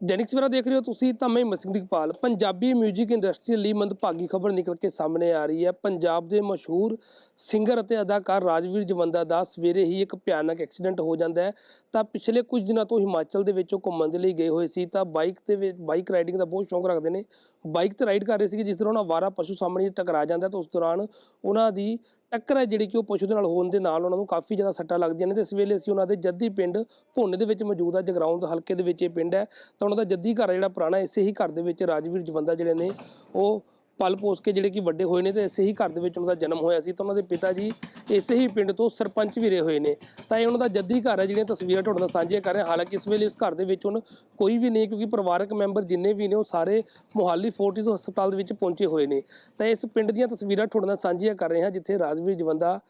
ਦੈਨਿਕ ਸਵੇਰਾ ਦੇਖ ਰਹੇ ਹੋ ਤੁਸੀਂ ਤਾਂ ਮੈਂ ਮਸਿੰਘ ਦੀਪਾਲ। ਪੰਜਾਬੀ 뮤직 ਇੰਡਸਟਰੀ ਲਈ ਮੰਦਭਾਗੀ ਖਬਰ ਨਿਕਲ ਕੇ ਸਾਹਮਣੇ ਆ ਰਹੀ ਹੈ। ਪੰਜਾਬ ਦੇ ਮਸ਼ਹੂਰ ਸਿੰਗਰ ਅਤੇ ਅਦਾਕਾਰ ਰਾਜਵੀਰ ਜਵੰਦਾ ਦਾ ਸਵੇਰੇ ਹੀ ਇੱਕ ਭਿਆਨਕ ਐਕਸੀਡੈਂਟ ਹੋ ਜਾਂਦਾ ਹੈ। ਤਾਂ ਪਿਛਲੇ ਕੁਝ ਦਿਨਾਂ ਤੋਂ ਹਿਮਾਚਲ ਦੇ ਵਿੱਚ ਉਹ ਘੁੰਮਣ ਦੇ ਲਈ ਗਏ ਹੋਏ ਸੀ ਤਾਂ ਬਾਈਕ ਤੇ ਬਾਈਕ ਰਾਈਡਿੰਗ ਦਾ ਬਹੁਤ ਸ਼ੌਂਕ ਰੱਖਦੇ ਨੇ। ਬਾਈਕ ਤੇ ਰਾਈਡ ਕਰ ਰਹੇ ਸੀ ਜਿਸ ਦੌਰਾਨ ਆਵਾਰਾ ਪਸ਼ੂ ਸਾਹਮਣੇ ਟਕਰਾ ਜਾਂਦਾ ਤਾਂ ਉਸ ਦੌਰਾਨ ਉਹਨਾਂ ਦੀ ਟੱਕਰ ਹੈ ਜਿਹੜੀ ਕਿ ਉਹ ਪਸ਼ੂ ਦੇ ਨਾਲ ਹੋਣ ਦੇ ਨਾਲ ਉਹਨਾਂ ਨੂੰ ਕਾਫੀ ਜ਼ਿਆਦਾ ਸੱਟਾਂ ਲੱਗਦੀਆਂ ਨੇ ਤੇ ਇਸ ਵੇਲੇ ਅਸੀਂ ਉਹਨਾਂ ਦੇ ਜੱਦੀ ਪਿੰਡ ਭੋਨੇ ਦੇ ਵਿੱਚ ਮੌਜੂਦ ਆ ਜਗਰਾਉਂ ਹਲਕੇ ਦੇ ਵਿੱਚ ਇਹ ਪਿੰਡ ਹੈ। ਤਾਂ ਉਹਨਾਂ ਦਾ ਜੱਦੀ ਘਰ ਹੈ ਜਿਹੜਾ ਪੁਰਾਣਾ, ਇਸੇ ਹੀ ਘਰ ਦੇ ਵਿੱਚ ਰਾਜਵੀਰ ਜਵੰਦਾ ਜਿਹੜੇ ਨੇ ਉਹ ਪਲ ਪੋਸ ਕੇ ਜਿਹੜੇ ਕਿ ਵੱਡੇ ਹੋਏ ਨੇ ਤੇ ਇਸੇ ਹੀ ਘਰ ਦੇ ਵਿੱਚ ਉਹਨਾਂ ਦਾ ਜਨਮ ਹੋਇਆ ਸੀ, ਤਾਂ ਉਹਨਾਂ ਦੇ ਪਿਤਾ ਜੀ ਇਸੇ ਹੀ ਪਿੰਡ ਤੋਂ ਸਰਪੰਚ ਵੀ ਰਹੇ ਹੋਏ ਨੇ। ਤਾਂ ਇਹ ਉਹਨਾਂ ਦਾ ਜੱਦੀ ਘਰ ਹੈ, ਜਿਹੜੀਆਂ ਤਸਵੀਰਾਂ ਤੁਹਾਡੇ ਨਾਲ ਸਾਂਝੀਆਂ ਕਰ ਰਹੇ। ਹਾਲਾਂਕਿ ਇਸ ਵੇਲੇ ਇਸ ਘਰ ਦੇ ਵਿੱਚ ਹੁਣ ਕੋਈ ਵੀ ਨਹੀਂ, ਕਿਉਂਕਿ ਪਰਿਵਾਰਕ ਮੈਂਬਰ ਜਿੰਨੇ ਵੀ ਨੇ, ਉਹ ਸਾਰੇ ਮੋਹਾਲੀ ਫੋਰਟਿਸ ਹਸਪਤਾਲ ਦੇ ਵਿੱਚ ਪਹੁੰਚੇ ਹੋਏ ਨੇ। ਤਾਂ ਇਸ ਪਿੰਡ ਦੀਆਂ ਤਸਵੀਰਾਂ ਤੁਹਾਡੇ ਨਾਲ ਸਾਂਝੀਆਂ ਕਰ ਰਹੇ ਹਾਂ, ਜਿੱਥੇ ਰਾਜਵੀਰ ਜਵੰਦਾ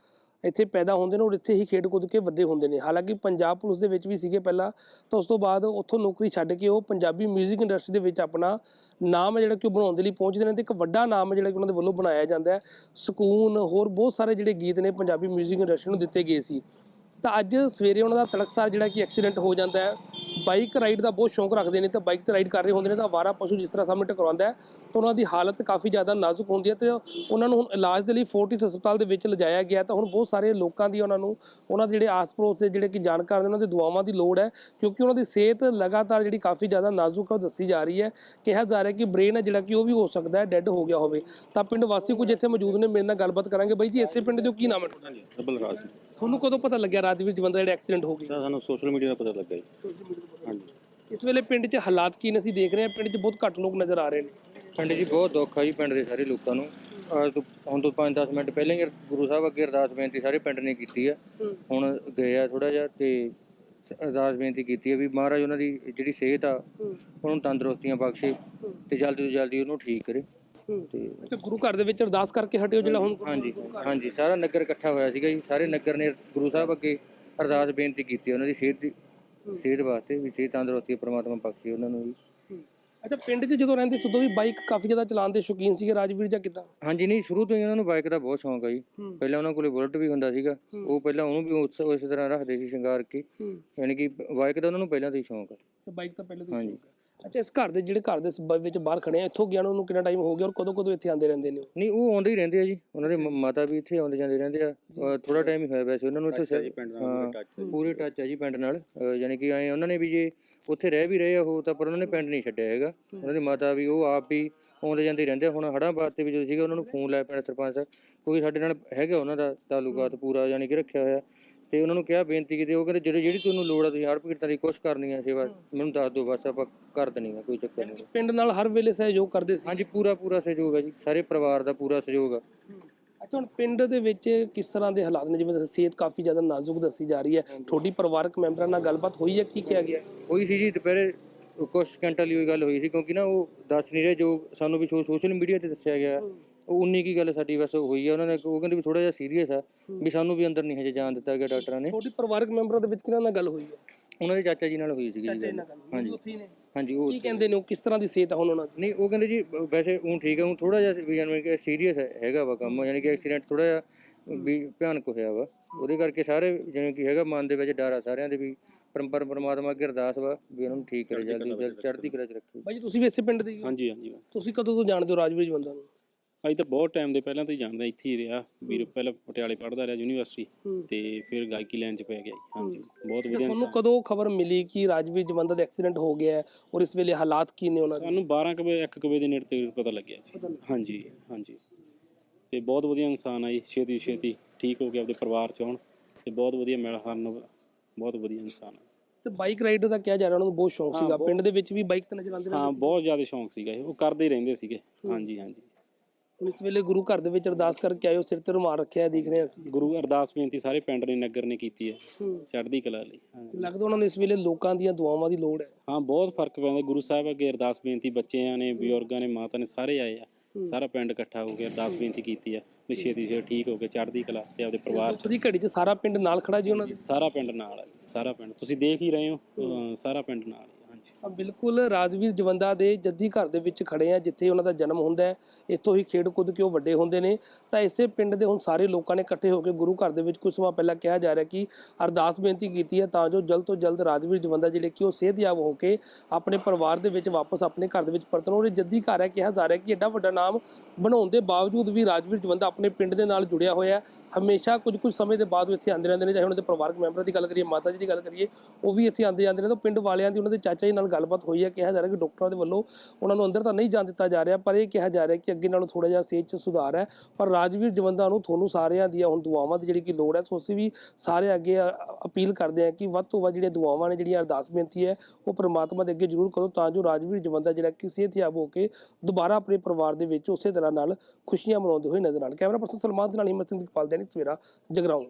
ਇੱਥੇ ਪੈਦਾ ਹੁੰਦੇ ਨੇ ਔਰ ਇੱਥੇ ਹੀ ਖੇਡ ਕੁੱਦ ਕੇ ਵੱਡੇ ਹੁੰਦੇ ਨੇ ਹਾਲਾਂਕਿ ਪੰਜਾਬ ਪੁਲਿਸ ਦੇ ਵਿੱਚ ਵੀ ਸੀਗੇ ਪਹਿਲਾਂ ਤਾਂ ਉਸ ਤੋਂ ਬਾਅਦ ਉੱਥੋਂ ਨੌਕਰੀ ਛੱਡ ਕੇ ਉਹ ਪੰਜਾਬੀ 뮤직 ਇੰਡਸਟਰੀ ਦੇ ਵਿੱਚ ਆਪਣਾ ਨਾਮ ਹੈ ਜਿਹੜਾ ਕਿ ਉਹ ਬਣਾਉਣ ਦੇ ਲਈ ਪਹੁੰਚਦੇ ਨੇ ਤੇ ਇੱਕ ਵੱਡਾ ਨਾਮ ਹੈ ਜਿਹੜਾ ਕਿ ਉਹਨਾਂ ਦੇ ਵੱਲੋਂ ਬਣਾਇਆ ਜਾਂਦਾ ਹੈ ਸਕੂਨ ਹੋਰ ਬਹੁਤ ਸਾਰੇ ਜਿਹੜੇ ਗੀਤ ਨੇ ਪੰਜਾਬੀ 뮤직 ਇੰਡਸਟਰੀ ਨੂੰ ਦਿੱਤੇ ਗਏ ਸੀ ਤਾਂ ਅੱਜ ਸਵੇਰੇ ਉਹਨਾਂ ਦਾ ਤਲਕਸਾਰ ਜਿਹੜਾ ਕਿ ਐਕਸੀਡੈਂਟ ਹੋ ਜਾਂਦਾ ਹੈ ਬਾਈਕ ਰਾਈਡ ਦਾ ਬਹੁਤ ਸ਼ੌਂਕ ਰੱਖਦੇ ਨੇ ਤਾਂ ਬਾਈਕ ਤੇ ਰਾਈਡ ਕਰ ਰਹੇ ਹੁੰਦੇ ਨੇ ਤਾਂ ਆਵਾਰਾ ਪਸ਼ੂ ਜਿਸ ਤਰ੍ਹਾਂ ਸਾਹਮਣੇ ਟਕਰਾਉਂਦਾ ਹੈ ਤਾਂ ਉਹਨਾਂ ਦੀ ਹਾਲਤ ਕਾਫੀ ਜ਼ਿਆਦਾ ਨਾਜ਼ੁਕ ਹੁੰਦੀ ਹੈ ਤੇ ਉਹਨਾਂ ਨੂੰ ਹੁਣ ਇਲਾਜ ਦੇ ਲਈ ਫੋਰਟਿਸ ਹਸਪਤਾਲ ਦੇ ਵਿੱਚ ਲਿਜਾਇਆ ਗਿਆ ਤਾਂ ਹੁਣ ਬਹੁਤ ਸਾਰੇ ਲੋਕਾਂ ਦੀ ਉਹਨਾਂ ਨੂੰ ਉਹਨਾਂ ਦੇ ਜਿਹੜੇ ਆਸ-ਪੜੋਸ ਦੇ ਜਿਹੜੇ ਕਿ ਜਾਣਕਾਰ ਨੇ ਉਹਨਾਂ ਦੇ ਦੁਆਵਾਂ ਦੀ ਲੋੜ ਹੈ ਕਿਉਂਕਿ ਉਹਨਾਂ ਦੀ ਸਿਹਤ ਲਗਾਤਾਰ ਜਿਹੜੀ ਕਾਫੀ ਜ਼ਿਆਦਾ ਨਾਜ਼ੁਕ ਹੈ ਦੱਸੀ ਜਾ ਰਹੀ ਹੈ। ਕਿਹਾ ਜਾ ਰਿਹਾ ਕਿ ਬ੍ਰੇਨ ਹੈ ਜਿਹੜਾ ਕਿ ਉਹ ਵੀ ਹੋ ਸਕਦਾ ਹੈ ਡੈੱਡ ਹੋ ਗਿਆ ਹੋਵੇ। ਤਾਂ ਪਿੰਡ ਵਾਸੀ ਕੁਝ ਇੱਥੇ ਮੌਜੂਦ ਨੇ ਮੇਰੇ ਨਾਲ ਗੱਲਬਾਤ ਕਰਾਂਗੇ। ਬਾਈ ਜੀ ਇਸੇ ਪਿੰਡ ਦੇ ਕੀ ਨਾਮ ਹੈ ਤੁਹਾਡਾ? ਹਾਂਜੀ ਸਬਲ ਰਾਜ ਤੁਹਾਨੂੰ ਕਦੋਂ ਪਤਾ ਲੱਗਿਆ ਰਾਜਵੀਰ ਜਵੰਦਾ ਜਿਹੜਾ ਐਕਸੀਡੈਂਟ ਹੋ ਗਿਆ? ਸਾਨੂੰ ਸੋਸ਼ਲ ਮੀਡੀਆ ਦਾ ਪਤਾ ਲੱਗਾ ਜੀ। ਹਾਂਜੀ। ਇਸ ਵੇਲੇ ਪਿੰਡ 'ਚ ਹਾਲਾਤ ਕੀ ਨੇ? ਅਸੀਂ ਦੇਖ ਰਹੇ ਹਾਂ ਪਿੰਡ 'ਚ ਬਹੁਤ ਘੱਟ ਲੋਕ ਨਜ਼ਰ ਆ ਰਹੇ ਨੇ। ਪਿੰਡ ਜੀ ਬਹੁਤ ਦੁੱਖ ਆ ਜੀ ਪਿੰਡ ਦੇ ਸਾਰੇ ਲੋਕਾਂ ਨੂੰ। ਅੱਜ ਤੋਂ ਹੁਣ ਤੋਂ 5-10 ਮਿੰਟ ਪਹਿਲਾਂ ਹੀ ਗੁਰੂ ਸਾਹਿਬ ਅੱਗੇ ਅਰਦਾਸ ਬੇਨਤੀ ਸਾਰੇ ਪਿੰਡ ਨੇ ਕੀਤੀ ਆ। ਹੁਣ ਗਏ ਆ ਥੋੜਾ ਜਿਹਾ ਤੇ ਅਰਦਾਸ ਬੇਨਤੀ ਕੀਤੀ ਆ ਵੀ ਮਹਾਰਾਜ ਉਹਨਾਂ ਦੀ ਜਿਹੜੀ ਸਿਹਤ ਆ ਉਹਨੂੰ ਤੰਦਰੁਸਤੀਆਂ ਬਖਸ਼ੇ ਤੇ ਜਲਦੀ ਤੋਂ ਜਲਦੀ ਉਹਨੂੰ ਠੀਕ ਕਰੇ। ਤੇ ਤੇ ਗੁਰੂ ਘਰ ਦੇ ਵਿੱਚ ਅਰਦਾਸ ਕਰਕੇ ਹਟਿਓ ਜਿਹੜਾ ਹੁਣ ਹਾਂਜੀ ਹਾਂਜੀ ਸਾਰਾ ਨਗਰ ਇਕੱਠਾ ਹੋਇਆ ਸੀਗਾ ਜੀ। ਸਾਰੇ ਨਗਰ ਨੇ ਗੁਰੂ ਸਾਹਿਬ ਅੱਗੇ ਅਰਦਾਸ ਬੇਨਤੀ ਕੀਤੀ ਉਹਨਾਂ ਦੀ ਸਿਹਤ ਦੀ ਸਿਹਤ ਵਾਸਤੇ ਵੀ ਸਿਹਤ ਤੰਦਰੁਸਤੀ ਪ੍ਰਮਾਤਮਾ ਬਖਸ਼ੇ ਉਹਨਾਂ ਨੂੰ ਵੀ। ਅੱਛਾ ਪਿੰਡ 'ਚ ਜਦੋਂ ਰਹਿੰਦੇ ਸੀ ਉਦੋਂ ਵੀ ਬਾਈਕ ਕਾਫੀ ਜ਼ਿਆਦਾ ਚਲਾਉਣ ਦੇ ਸ਼ੌਕੀਨ ਸੀਗੇ ਰਾਜਵੀਰ ਜਾਂ ਕਿਦਾਂ? ਹਾਂਜੀ ਨਹੀਂ ਸ਼ੁਰੂ ਤੋਂ ਹੀ ਉਹਨਾਂ ਨੂੰ ਬਾਈਕ ਦਾ ਬਹੁਤ ਸ਼ੌਂਕ ਆ ਜੀ। ਪਹਿਲਾਂ ਉਹਨਾਂ ਕੋਲੇ ਬੁਲਟ ਵੀ ਹੁੰਦਾ ਸੀਗਾ। ਉਹ ਪਹਿਲਾਂ ਉਹਨੂੰ ਵੀ ਉਸ ਉਸ ਤਰ੍ਹਾਂ ਰੱਖਦੇ ਸੀ ਸ਼ਿੰਗਾਰ ਕੇ। ਯਾਨੀ ਕਿ ਬਾਈਕ ਦਾ ਉਹਨਾਂ ਨੂੰ ਪਹਿਲਾਂ ਤੋਂ ਹੀ ਸ਼ੌਂਕ ਆ। ਬਾਈਕ ਤਾਂ ਪਹਿਲੇ ਤੋਂ ਹਾਂਜੀ। ਅੱਛਾ ਇਸ ਘਰ ਦੇ ਜਿਹੜੇ ਘਰ ਦੇ ਸਬਬ ਵਿੱਚ ਬਾਹਰ ਖੜੇ ਆ ਇੱਥੋਂ ਗਿਆ ਨੂੰ ਕਿੰਨਾ ਟਾਈਮ ਹੋ ਗਿਆ ਔਰ ਕਦੋਂ ਕਦੋਂ ਇੱਥੇ ਆਉਂਦੇ ਰਹਿੰਦੇ ਨੇ ਉਹ? ਨਹੀਂ ਉਹ ਆਉਂਦੇ ਹੀ ਰਹਿੰਦੇ ਆ ਜੀ। ਉਹਨਾਂ ਦੇ ਮ- ਮਾਤਾ ਵੀ ਇੱਥੇ ਆਉਂਦੇ ਜਾਂਦੇ ਰਹਿੰਦੇ ਆ। ਥੋੜਾ ਟਾਈਮ ਹੀ ਹੋਇਆ ਵੈਸੇ ਉਹਨਾਂ ਨੂੰ ਇੱਥੇ ਅੱਛਾ ਜੀ ਪਿੰਡ ਹਾਂ, ਨਾਲ ਟੱਚ ਹੈ ਜੀ। ਪੂਰੇ ਟੱਚ ਆ ਜੀ ਪਿੰਡ ਨਾਲ। ਯਾਨੀ ਕਿ ਐ ਉਹਨਾਂ ਨੇ ਵੀ ਜੇ ਉੱਥੇ ਰਹਿ ਵੀ ਰਹੇ ਆ ਉਹ ਤਾਂ ਪਰ ਉਹਨਾਂ ਨੇ ਪਿੰਡ ਨਹੀਂ ਛੱਡਿਆ ਹੈਗਾ। ਉਹਨਾਂ ਦੀ ਮਾਤਾ ਵੀ ਉਹ ਆਪ ਵੀ ਆਉਂਦੇ ਜਾਂਦੇ ਹੀ ਰਹਿੰਦੇ ਆ। ਹੁਣ ਹੜਾਂ ਬਾਤ ਵੀ ਜਦੋਂ ਸੀਗਾ ਉਹਨਾਂ ਨੂੰ ਫੋਨ ਲਾਇਆ ਪਿੰਡ ਸਰਪੰਚ ਸਾਹਿਬ ਕਿਉਂਕਿ ਸਾਡੇ ਨਾਲ ਹੈਗਾ ਉਹਨਾਂ ਦਾ ਤਾਲੁਕਾਤ ਪੂਰਾ ਯਾਨੀ ਕਿ ਰੱਖਿਆ ਹੋਇਆ। ਤੇ ਉਹਨਾਂ ਨੂੰ ਕਿਹਾ ਬੇਨਤੀ ਕੀਤੀ ਉਹ ਕਹਿੰਦੇ ਜਿਹੜੀ ਜਿਹੜੀ ਤੁਹਾਨੂੰ ਲੋੜ ਆ ਤੁਸੀਂ ਹੜ੍ਹ ਪੀੜਤਾਂ ਦੀ ਕਰਨੀ ਆ ਸੇਵਾ ਮੈਨੂੰ ਦੱਸ ਦਿਓ ਬਸ ਆਪਾਂ ਕਰ ਦੇਣੀ ਆ ਕੋਈ ਚੱਕਰ ਨਹੀਂ। ਪਿੰਡ ਨਾਲ ਹਰ ਵੇਲੇ ਸਹਿਯੋਗ ਕਰਦੇ ਸੀ? ਹਾਂਜੀ ਪੂਰਾ ਪੂਰਾ ਸਹਿਯੋਗ ਹੈ ਜੀ ਸਾਰੇ ਪਰਿਵਾਰ ਦਾ ਪੂਰਾ ਸਹਿਯੋਗ ਆ। ਅੱਛਾ ਹੁਣ ਪਿੰਡ ਦੇ ਵਿੱਚ ਕਿਸ ਤਰ੍ਹਾਂ ਦੇ ਹਾਲਾਤ ਨੇ? ਜਿਵੇਂ ਸਿਹਤ ਕਾਫੀ ਜ਼ਿਆਦਾ ਨਾਜ਼ੁਕ ਦੱਸੀ ਜਾ ਰਹੀ ਹੈ। ਤੁਹਾਡੀ ਪਰਿਵਾਰਕ ਮੈਂਬਰਾਂ ਨਾਲ ਗੱਲਬਾਤ ਹੋਈ ਹੈ? ਕੀ ਕਿਹਾ ਗਿਆ? ਹੋਈ ਸੀ ਜੀ ਦੁਪਹਿਰੇ ਕੁਝ ਘੰਟਾ ਲਈ ਹੋਈ ਗੱਲ ਹੋਈ ਸੀ ਕਿਉਂਕਿ ਨਾ ਉਹ ਦੱਸ ਨਹੀਂ ਰਹੇ ਜੋ ਸਾਨੂੰ ਵੀ ਸੋਸ਼ਲ ਮੀਡੀਆ ਤੇ ਦੱਸਿਆ ਗਿਆ। ਉਨੀ ਕੀ ਗੱਲ ਸਾਡੀ ਬਸ ਹੋਈ ਆ ਉਹਨਾਂ ਨੇ ਉਹ ਕਹਿੰਦੇ ਵੀ ਥੋੜਾ ਜਿਹਾ ਸੀਰੀਅਸ ਆ ਵੀ ਸਾਨੂੰ ਵੀ ਅੰਦਰ ਨਹੀਂ ਹਜੇ ਜਾਣ ਦਿੱਤਾ ਗਿਆ ਡਾਕਟਰਾਂ ਨੇ। ਤੁਹਾਡੀ ਪਰਿਵਾਰਕ ਮੈਂਬਰਾਂ ਦੇ ਵਿੱਚ ਕਿਹਨਾਂ ਨਾਲ ਗੱਲ ਹੋਈ ਹੈ ਉਹਨਾਂ ਦੇ ਚਾਚਾ ਜੀ ਨਾਲ ਹੋਈ ਸੀਗੀ ਜੀ ਗੱਲ। ਹਾਂਜੀ। ਉੱਥੇ ਹੀ ਨੇ। ਹਾਂਜੀ ਉਹ ਕੀ ਕਹਿੰਦੇ ਨੇ ਉਹ ਕਿਸ ਤਰ੍ਹਾਂ ਦੀ ਸਿਹਤ ਆ ਹੁਣ ਉਹਨਾਂ ਦੀ? ਨਹੀਂ ਉਹ ਕਹਿੰਦੇ ਜੀ ਵੈਸੇ ਉਹ ਠੀਕ ਆ ਉਹ ਥੋੜਾ ਜਿਹਾ ਵੀ ਯਾਨੀ ਕਿ ਸੀਰੀਅਸ ਹੈਗਾ ਵਾ ਕੰਮ ਯਾਨੀ ਕਿ ਐਕਸੀਡੈਂਟ ਥੋੜਾ ਜਿਹਾ ਵੀ ਭਿਆਨਕ ਹੋਇਆ ਵਾ। ਉਹਦੇ ਕਰਕੇ ਸਾਰੇ ਜਿਵੇਂ ਕਿ ਹੈਗਾ ਮਨ ਦੇ ਵਿੱਚ ਡਰ ਆ ਸਾਰਿਆਂ ਦੇ ਵੀ ਪਰੰਪਰ ਪਰਮਾਤਮਾ ਅੱਗੇ ਅਰਦਾਸ ਵਾ ਵੀ ਉਹਨਾਂ ਨੂੰ ਠੀਕ ਕਰੇ ਜਲਦੀ ਜਲਦੀ ਚੜ੍ਹਦੀ ਕਲਾ ਚ ਰੱਖੇ। ਬਾਈ ਜੀ ਤੁਸੀਂ ਵੀ ਇਸੇ ਪਿੰਡ ਦੇ ਹੀ ਹੋ? ਹਾਂਜੀ ਹਾਂਜੀ। ਤੁਸੀਂ ਕਦੋਂ ਤੋਂ ਜਾਣਦੇ ਹੋ ਰਾਜਵੀਰ ਜਵੰਦਾ ਨੂੰ? ਅਸੀਂ ਤਾਂ ਬਹੁਤ ਟਾਈਮ ਦੇ ਪਹਿਲਾਂ ਤੋਂ ਹੀ ਜਾਣਦਾ ਇੱਥੇ ਹੀ ਰਿਹਾ। ਵੀਰ ਪਹਿਲਾਂ ਪਟਿਆਲੇ ਪੜ੍ਹਦਾ ਰਿਹਾ ਯੂਨੀਵਰਸਿਟੀ। ਤੇ ਫਿਰ ਗਾਇਕੀ ਲਾਈਨ 'ਚ ਪੈ ਗਿਆ ਜੀ। ਹਾਂਜੀ ਬਹੁਤ ਵਧੀਆ ਤੁਹਾਨੂੰ ਇਨਸਾਨ ਕਦੋਂ ਖਬਰ ਮਿਲੀ ਕਿ ਰਾਜਵੀਰ ਜਵੰਦਾ ਦਾ ਐਕਸੀਡੈਂਟ ਹੋ ਗਿਆ ਹੈ ਔਰ ਇਸ ਵੇਲੇ ਹਾਲਾਤ ਕੀ ਨੇ ਉਹਨਾਂ ਦੇ? ਸਾਨੂੰ 12 ਕੁ ਵਜੇ 1 ਕੁ ਵਜੇ ਦੇ ਨੇੜੇ ਤੇ ਪਤਾ ਲੱਗਿਆ ਜੀ। ਪਤਾ। ਹਾਂਜੀ ਹਾਂਜੀ। ਤੇ ਬਹੁਤ ਵਧੀਆ ਇਨਸਾਨ ਆ ਜੀ ਛੇਤੀ ਛੇਤੀ ਠੀਕ ਹੋ ਕੇ ਆਪਣੇ ਪਰਿਵਾਰ 'ਚ ਆਉਣ ਤੇ ਬਹੁਤ ਵਧੀਆ ਮਿਲ ਹਨ ਬਹੁਤ ਵਧੀਆ ਇਨਸਾਨ ਆ। ਤੇ ਬਾਈਕ ਰਾਈਡਰ ਦਾ ਕਿਹਾ ਜਾ ਰਿਹਾ ਉਹਨਾਂ ਨੂੰ ਬਹੁਤ ਸ਼ੌਂਕ ਸੀਗਾ। ਪਿੰਡ ਦੇ ਵਿੱਚ ਵੀ ਬਾਈਕ ਤੇ ਚਲਾਉਂਦੇ ਹਾਂ ਰਹਿੰਦੇ ਬਹੁਤ ਜ਼ਿਆਦਾ ਸ਼ੌਂਕ ਸੀਗਾ ਇਹ। ਉਹ ਕਰਦੇ ਹੀ ਰਹਿੰਦੇ ਸੀਗੇ। ਹਾਂਜੀ ਹਾਂਜੀ। ਇਸ ਵੇਲੇ ਗੁਰੂ ਘਰ ਦੇ ਵਿੱਚ ਅਰਦਾਸ ਕਰਕੇ ਆਇਓ ਸਿਰ ਤੇ ਰੁਮਾਲ ਰੱਖਿਆ ਹੈ, ਦਿਖ ਰਿਹਾ ਸੀ ਗੁਰੂ ਅਰਦਾਸ ਬੇਨਤੀ ਸਾਰੇ ਪਿੰਡ ਨੇ ਨਗਰ ਨੇ ਕੀਤੀ ਹੈ। ਹੂੰ। ਚੜ੍ਹਦੀ ਕਲਾ ਲਈ ਹਾਂ। ਲੱਗਦਾ ਉਹਨਾਂ ਨੂੰ ਇਸ ਵੇਲੇ ਲੋਕਾਂ ਦੀਆਂ ਦੁਆਵਾਂ ਦੀ ਲੋੜ ਹੈ। ਹਾਂ ਬਹੁਤ ਫ਼ਰਕ ਪੈਂਦਾ। ਗੁਰੂ ਸਾਹਿਬ ਅੱਗੇ ਅਰਦਾਸ ਬੇਨਤੀ ਬੱਚਿਆਂ ਨੇ ਬਜ਼ੁਰਗਾਂ ਨੇ ਮਾਤਾ ਨੇ ਸਾਰੇ ਆਏ ਆ। ਸਾਰਾ ਪਿੰਡ ਇਕੱਠਾ ਹੋ ਕੇ ਅਰਦਾਸ ਬੇਨਤੀ ਕੀਤੀ ਆ ਵੀ ਛੇਤੀ ਛੇਤੀ ਠੀਕ ਹੋ ਕੇ ਚੜ੍ਹਦੀ ਕਲਾ ਤੇ ਆਪਦੇ ਪਰਿਵਾਰ ਚ ਉਹਦੀ ਘੜੀ 'ਚ ਸਾਰਾ ਪਿੰਡ ਨਾਲ ਖੜਾ ਜੀ ਉਹਨਾਂ ਦੇ ਸਾਰਾ ਪਿੰਡ ਨਾਲ ਆ ਜੀ, ਸਾਰਾ ਪਿੰਡ ਤੁਸੀਂ ਦੇਖ ਹੀ ਰਹੇ ਹੋ। ਅਹ ਸਾਰਾ ਪਿੰਡ ਨਾਲ ਹੀ। ਤਾਂ ਬਿਲਕੁਲ ਰਾਜਵੀਰ ਜਵੰਦਾ ਦੇ ਜੱਦੀ ਘਰ ਦੇ ਵਿੱਚ ਖੜੇ ਆ, ਜਿੱਥੇ ਉਹਨਾਂ ਦਾ ਜਨਮ ਹੁੰਦਾ ਹੈ। ਇੱਥੋਂ ਹੀ ਖੇਡ ਕੁੱਦ ਕੇ ਉਹ ਵੱਡੇ ਹੁੰਦੇ ਨੇ? ਤਾਂ ਇਸੇ ਪਿੰਡ ਦੇ ਹੁਣ ਸਾਰੇ ਲੋਕਾਂ ਨੇ ਇਕੱਠੇ ਹੋ ਕੇ ਗੁਰੂ ਘਰ ਦੇ ਵਿੱਚ ਕੁਝ ਸਮਾਂ ਪਹਿਲਾਂ ਕਿਹਾ ਜਾ ਰਿਹਾ ਕਿ ਅਰਦਾਸ ਬੇਨਤੀ ਕੀਤੀ ਹੈ ਤਾਂ ਜੋ ਜਲਦ ਤੋਂ ਜਲਦ ਰਾਜਵੀਰ ਜਵੰਦਾ ਜਿਹੜੇ ਕਿ ਉਹ ਸਿਹਤਯਾਬ ਹੋ ਕੇ ਆਪਣੇ ਪਰਿਵਾਰ ਦੇ ਵਿੱਚ ਵਾਪਸ ਆਪਣੇ ਘਰ ਦੇ ਵਿੱਚ ਪਰਤਣ। ਉਹਦੇ ਜੱਦੀ ਘਰ ਹੈ, ਕਿਹਾ ਜਾ ਰਿਹਾ ਕਿ ਐਡਾ ਵੱਡਾ ਨਾਮ ਬਣਾਉਣ ਦੇ ਬਾਵਜੂਦ ਵੀ ਰਾਜਵੀਰ ਜਵੰਦਾ ਆਪਣੇ ਪਿੰਡ ਦੇ ਨਾਲ ਜੁੜਿਆ ਹੋਇਆ ਹੈ। ਹਮੇਸ਼ਾ ਕੁਝ ਕੁਝ ਸਮੇਂ ਦੇ ਬਾਅਦ ਉਹ ਇੱਥੇ ਆਉਂਦੇ ਰਹਿੰਦੇ ਨੇ, ਚਾਹੇ ਉਹਨਾਂ ਦੇ ਪਰਿਵਾਰਕ ਮੈਂਬਰਾਂ ਦੀ ਗੱਲ ਕਰੀਏ, ਮਾਤਾ ਜੀ ਦੀ ਗੱਲ ਕਰੀਏ, ਉਹ ਵੀ ਇੱਥੇ ਆਉਂਦੇ ਜਾਂਦੇ ਨੇ, ਤਾਂ ਪਿੰਡ ਵਾਲਿਆਂ ਦੀ ਉਹਨਾਂ ਦੇ ਚਾਚਾ ਜੀ ਨਾਲ ਗੱਲਬਾਤ ਹੋਈ ਹੈ, ਕਿਹਾ ਜਾ ਰਿਹਾ ਕਿ ਡਾਕਟਰਾਂ ਦੇ ਵੱਲੋਂ ਉਹਨਾਂ ਨੂੰ ਅੰਦਰ ਤਾਂ ਨਹੀਂ ਜਾਣ ਦਿੱਤਾ ਜਾ ਰਿਹਾ, ਪਰ ਇਹ ਕਿਹਾ ਜਾ ਰਿਹਾ ਕਿ ਅੱਗੇ ਨਾਲੋਂ ਥੋੜਾ ਜਿਹਾ ਸਿਹਤ 'ਚ ਸੁਧਾਰ ਹੈ, ਪਰ ਰਾਜਵੀਰ ਜਵੰਦਾ ਨੂੰ ਤੁਹਾਨੂੰ ਸਾਰਿਆਂ ਦੀਆਂ ਹੁਣ ਦੁਆਵਾਂ ਦੀ ਜਿਹੜੀ ਕਿ ਲੋੜ ਹੈ, ਸੋ ਅਸੀਂ ਵੀ ਸਾਰੇ ਅੱਗੇ ਅਪੀਲ ਕਰਦੇ ਹਾਂ ਕਿ ਵੱਧ ਤੋਂ ਵੱਧ ਜਿਹੜੀਆਂ ਦੁਆਵਾਂ ਨੇ, ਜਿਹੜੀਆਂ ਅਰਦਾਸ ਬੇਨਤੀ ਹੈ, ਉਹ ਪ੍ਰਮਾਤਮਾ ਦੇ ਅੱਗੇ ਜ਼ਰੂਰ ਕਰੋ, ਤਾਂ ਜੋ ਰਾਜਵੀਰ ਜਵੰਦਾ ਜਿਹੜਾ ਕਿ ਸਿਹਤਯਾਬ ਹੋ ਕੇ ਦੁਬਾਰਾ ਆਪਣੇ ਪਰਿਵਾਰ ਦੇ ਵਿੱਚ ਉਸੇ ਤਰ੍ਹਾਂ ਨਾਲ ਖੁਸ਼ੀਆਂ ਮਨਾਉਂਦੇ ਹੋਏ ਨਜ਼ਰ ਆਉਣ। ਕੈਮਰਾ ਪਰਸਨ ਸਲਮਾਨ ਦੇ ਨਾਲ ਹਿੰਮਤ ਸਿੰਘ ਦੀਪਾਲ ਦੈਨਿਕ ਸਵੇਰਾ ਜਗਰਾਉਂ